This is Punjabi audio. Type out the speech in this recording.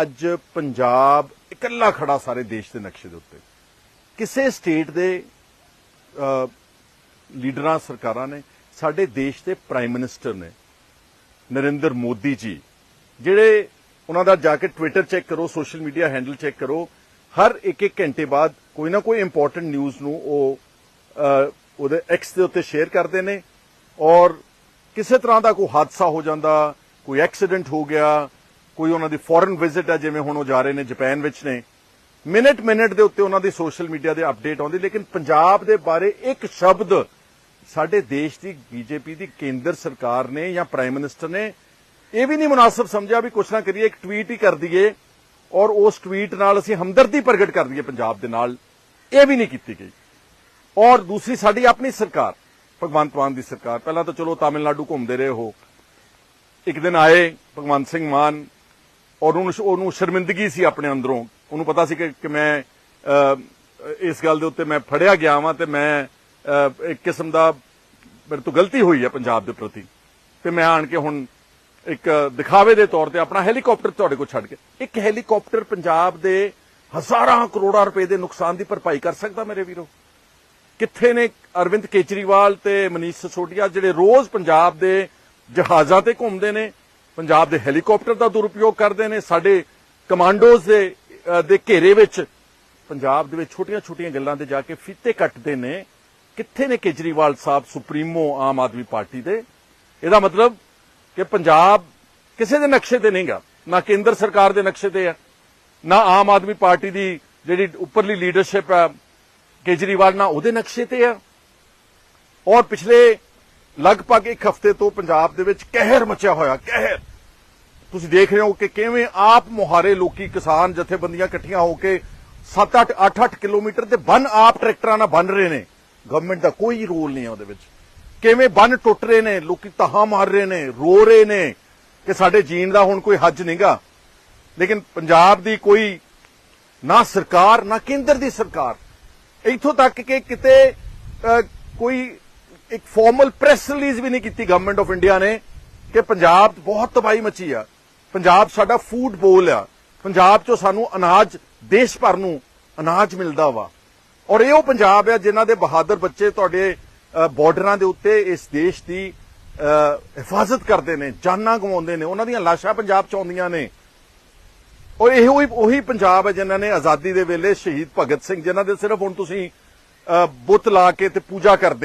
ਅੱਜ ਪੰਜਾਬ ਇਕੱਲਾ ਖੜਾ ਸਾਰੇ ਦੇਸ਼ ਦੇ ਨਕਸ਼ੇ ਦੇ ਉੱਤੇ। ਕਿਸੇ ਸਟੇਟ ਦੇ ਲੀਡਰਾਂ, ਸਰਕਾਰਾਂ ਨੇ, ਸਾਡੇ ਦੇਸ਼ ਦੇ ਪ੍ਰਾਈਮ ਮਿਨਿਸਟਰ ਨੇ, ਨਰਿੰਦਰ ਮੋਦੀ ਜੀ, ਜਿਹੜੇ ਉਹਨਾਂ ਦਾ ਜਾ ਕੇ ਟਵਿੱਟਰ ਚੈੱਕ ਕਰੋ ਸੋਸ਼ਲ ਮੀਡੀਆ ਹੈਂਡਲ ਚੈੱਕ ਕਰੋ, ਹਰ ਇੱਕ ਇੱਕ ਘੰਟੇ ਬਾਅਦ ਕੋਈ ਨਾ ਕੋਈ ਇੰਪੋਰਟੈਂਟ ਨਿਊਜ਼ ਨੂੰ ਉਹ ਉਹਦੇ ਐਕਸ ਦੇ ਉੱਤੇ ਸ਼ੇਅਰ ਕਰਦੇ ਨੇ ਔਰ ਕਿਸੇ ਤਰ੍ਹਾਂ ਦਾ ਕੋਈ ਹਾਦਸਾ ਹੋ ਜਾਂਦਾ, ਕੋਈ ਐਕਸੀਡੈਂਟ ਹੋ ਗਿਆ ਕੋਈ ਉਹਨਾਂ ਦੀ ਫੋਰਨ ਵਿਜ਼ਿਟ ਹੈ ਜਿਵੇਂ ਹੁਣ ਉਹ ਜਾ ਰਹੇ ਨੇ ਜਾਪਾਨ ਵਿੱਚ ਨੇ। ਮਿੰਟ ਮਿੰਟ ਦੇ ਉੱਤੇ ਉਹਨਾਂ ਦੀ ਸੋਸ਼ਲ ਮੀਡੀਆ ਦੇ ਅਪਡੇਟ ਆਉਂਦੀ, ਲੇਕਿਨ ਪੰਜਾਬ ਦੇ ਬਾਰੇ ਇੱਕ ਸ਼ਬਦ ਸਾਡੇ ਦੇਸ਼ ਦੀ ਬੀਜੇਪੀ ਦੀ ਕੇਂਦਰ ਸਰਕਾਰ ਨੇ ਜਾਂ ਪ੍ਰਾਈਮ ਮਿਨਿਸਟਰ ਨੇ ਇਹ ਵੀ ਨਹੀਂ ਮੁਨਾਸਬ ਸਮਝਿਆ ਵੀ ਕੁਛ ਨਾ ਕਰੀਏ, ਇੱਕ ਟਵੀਟ ਹੀ ਕਰ ਦਈਏ ਔਰ ਉਸ ਟਵੀਟ ਨਾਲ ਅਸੀਂ ਹਮਦਰਦੀ ਪ੍ਰਗਟ ਕਰ ਦਈਏ ਪੰਜਾਬ ਦੇ ਨਾਲ। ਇਹ ਵੀ ਨਹੀਂ ਕੀਤੀ ਗਈ। ਔਰ ਦੂਸਰੀ, ਸਾਡੀ ਆਪਣੀ ਸਰਕਾਰ, ਭਗਵੰਤ ਮਾਨ ਦੀ ਸਰਕਾਰ, ਪਹਿਲਾਂ ਤਾਂ ਚਲੋ ਤਾਮਿਲਨਾਡੂ ਘੁੰਮਦੇ ਰਹੇ ਹੋ ਇੱਕ ਦਿਨ ਆਏ, ਭਗਵੰਤ ਸਿੰਘ ਮਾਨ ਔਰ ਉਹਨੂੰ ਉਹਨੂੰ ਸ਼ਰਮਿੰਦਗੀ ਸੀ ਆਪਣੇ ਅੰਦਰੋਂ। ਉਹਨੂੰ ਪਤਾ ਸੀ ਕਿ ਮੈਂ ਇਸ ਗੱਲ ਦੇ ਉੱਤੇ ਮੈਂ ਫੜਿਆ ਗਿਆ ਵਾਂ ਤੇ ਮੈਂ ਇੱਕ ਕਿਸਮ ਦਾ ਮੇਰੇ ਤੋਂ ਗਲਤੀ ਹੋਈ ਹੈ ਪੰਜਾਬ ਦੇ ਪ੍ਰਤੀ। ਤੇ ਮੈਂ ਆਣ ਕੇ ਹੁਣ ਇੱਕ ਦਿਖਾਵੇ ਦੇ ਤੌਰ ਤੇ ਆਪਣਾ ਹੈਲੀਕਾਪਟਰ ਤੁਹਾਡੇ ਕੋਲ ਛੱਡ ਕੇ, ਇੱਕ ਹੈਲੀਕਾਪਟਰ ਪੰਜਾਬ ਦੇ ਹਜ਼ਾਰਾਂ ਕਰੋੜਾਂ ਰੁਪਏ ਦੇ ਨੁਕਸਾਨ ਦੀ ਭਰਪਾਈ ਕਰ ਸਕਦਾ ਮੇਰੇ ਵੀਰੋ? ਕਿੱਥੇ ਨੇ ਅਰਵਿੰਦ ਕੇਜਰੀਵਾਲ ਤੇ ਮਨੀਸ਼ ਸਸੋਡੀਆ ਜਿਹੜੇ ਰੋਜ਼ ਪੰਜਾਬ ਦੇ ਜਹਾਜ਼ਾਂ ਤੇ ਘੁੰਮਦੇ ਨੇ ਪੰਜਾਬ ਦੇ ਹੈਲੀਕਾਪਟਰ ਦਾ ਦੁਰਉਪਯੋਗ ਕਰਦੇ ਨੇ, ਸਾਡੇ ਕਮਾਂਡੋਜ਼ ਦੇ ਦੇ ਘੇਰੇ ਵਿੱਚ ਪੰਜਾਬ ਦੇ ਵਿੱਚ ਛੋਟੀਆਂ-ਛੋਟੀਆਂ ਗੱਲਾਂ ਤੇ ਜਾ ਕੇ ਫੀਤੇ ਕੱਟਦੇ ਨੇ। ਕਿੱਥੇ ਨੇ ਕੇਜਰੀਵਾਲ ਸਾਹਿਬ ਸੁਪਰੀਮੋ ਆਮ ਆਦਮੀ ਪਾਰਟੀ ਦੇ? ਇਹਦਾ ਮਤਲਬ ਕਿ ਪੰਜਾਬ ਕਿਸੇ ਦੇ ਨਕਸ਼ੇ ਤੇ ਨਹੀਂਗਾ। ਨਾ ਕੇਂਦਰ ਸਰਕਾਰ ਦੇ ਨਕਸ਼ੇ ਤੇ ਹੈ ਨਾ ਆਮ ਆਦਮੀ ਪਾਰਟੀ ਦੀ ਜਿਹੜੀ ਉੱਪਰਲੀ ਲੀਡਰਸ਼ਿਪ ਹੈ ਕੇਜਰੀਵਾਲ ਨਾ ਉਹਦੇ ਨਕਸ਼ੇ ਤੇ ਆ। ਔਰ ਪਿਛਲੇ ਲਗਭਗ ਇੱਕ ਹਫ਼ਤੇ ਤੋਂ ਪੰਜਾਬ ਦੇ ਵਿੱਚ ਕਹਿਰ ਮਚਿਆ ਹੋਇਆ, ਕਹਿਰ। ਤੁਸੀਂ ਦੇਖ ਰਹੇ ਹੋ ਕਿ ਕਿਵੇਂ ਆਪ ਮੁਹਾਰੇ ਲੋਕੀ ਕਿਸਾਨ ਜਥੇਬੰਦੀਆਂ ਇਕੱਠੀਆਂ ਹੋ ਕੇ 7-8 8-8 ਕਿਲੋਮੀਟਰ ਦੇ ਬੰਨ ਆਪ ਟਰੈਕਟਰਾਂ ਨਾਲ ਬੰਨ ਰਹੇ ਨੇ। ਗਵਰਨਮੈਂਟ ਦਾ ਕੋਈ ਰੋਲ ਨਹੀਂ ਹੈ ਉਹਦੇ ਵਿੱਚ। ਕਿਵੇਂ ਬੰਨ ਟੁੱਟ ਰਹੇ ਨੇ, ਲੋਕੀ ਤਹਾਂ ਮਾਰ ਰਹੇ ਨੇ, ਰੋ ਰਹੇ ਨੇ ਕਿ ਸਾਡੇ ਜੀਣ ਦਾ ਹੁਣ ਕੋਈ ਹੱਜ ਨਹੀਂਗਾ ਲੇਕਿਨ ਪੰਜਾਬ ਦੀ ਕੋਈ ਨਾ ਸਰਕਾਰ, ਨਾ ਕੇਂਦਰ ਦੀ ਸਰਕਾਰ, ਇੱਥੋਂ ਤੱਕ ਕਿ ਕਿਤੇ ਕੋਈ ਇੱਕ ਫਾਰਮਲ ਪ੍ਰੈਸ ਰਿਲੀਜ਼ ਵੀ ਨਹੀਂ ਕੀਤੀ ਗਵਰਨਮੈਂਟ ਆਫ ਇੰਡੀਆ ਨੇ ਕਿ ਪੰਜਾਬ ਬਹੁਤ ਤਬਾਹੀ ਮਚੀ ਆ। ਪੰਜਾਬ ਸਾਡਾ ਫੂਡ ਬੋਲ ਆ। ਪੰਜਾਬ 'ਚੋਂ ਸਾਨੂੰ ਅਨਾਜ ਦੇਸ਼ ਭਰ ਨੂੰ ਅਨਾਜ ਮਿਲਦਾ ਵਾ। ਔਰ ਇਹ ਉਹ ਪੰਜਾਬ ਆ ਜਿਨ੍ਹਾਂ ਦੇ ਬਹਾਦਰ ਬੱਚੇ ਤੁਹਾਡੇ ਅਹ, ਬਾਰਡਰਾਂ ਦੇ ਉੱਤੇ ਇਸ ਦੇਸ਼ ਦੀ ਹਿਫਾਜ਼ਤ ਕਰਦੇ ਨੇ ਜਾਨਾਂ ਗਵਾਉਂਦੇ ਨੇ। ਉਹਨਾਂ ਦੀਆਂ ਲਾਸ਼ਾਂ ਪੰਜਾਬ 'ਚ ਆਉਂਦੀਆਂ ਨੇ। ਔਰ ਇਹ ਉਹੀ ਉਹੀ ਪੰਜਾਬ ਹੈ ਜਿਨ੍ਹਾਂ ਨੇ ਆਜ਼ਾਦੀ ਦੇ ਵੇਲੇ ਸ਼ਹੀਦ ਭਗਤ ਸਿੰਘ ਜਿਨ੍ਹਾਂ ਦੇ ਸਿਰਫ ਹੁਣ ਤੁਸੀਂ ਬੁੱਤ ਲਾ ਕੇ ਤੇ ਪੂਜਾ ਕਰਦੇ